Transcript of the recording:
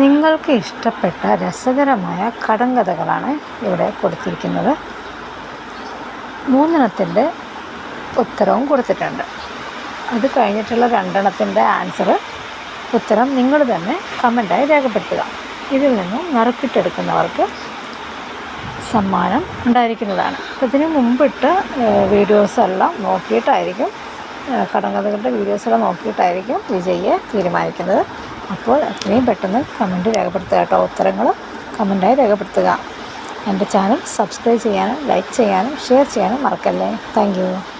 നിങ്ങൾക്ക് ഇഷ്ടപ്പെട്ട രസകരമായ കടങ്കഥകളാണ് ഇവിടെ കൊടുത്തിരിക്കുന്നത്. മൂന്നെണ്ണത്തിന്റെ ഉത്തരവും കൊടുത്തിട്ടുണ്ട്. അത് കഴിഞ്ഞിട്ടുള്ള രണ്ടെണ്ണത്തിന്റെ ആൻസർ ഉത്തരം നിങ്ങൾ തന്നെ കമന്റായി രേഖപ്പെടുത്തുക. ഇതിൽ നിന്നും നറുക്കിട്ടെടുക്കുന്നവർക്ക് സമ്മാനം ഉണ്ടായിരിക്കുന്നതാണ്. അപ്പോൾ ഇതിന് മുമ്പിട്ട് വീഡിയോസെല്ലാം നോക്കിയിട്ടായിരിക്കും കടങ്കഥകളുടെ വീഡിയോസെല്ലാം നോക്കിയിട്ടായിരിക്കും വിജയിയെ തീരുമാനിക്കുന്നത്. അപ്പോൾ എത്രയും പെട്ടെന്ന് കമന്റ് രേഖപ്പെടുത്തുക കേട്ടോ. ഉത്തരങ്ങൾ കമന്റായി രേഖപ്പെടുത്തുക. എന്റെ ചാനൽ സബ്സ്ക്രൈബ് ചെയ്യാനും ലൈക്ക് ചെയ്യാനും ഷെയർ ചെയ്യാനും മറക്കല്ലേ. താങ്ക്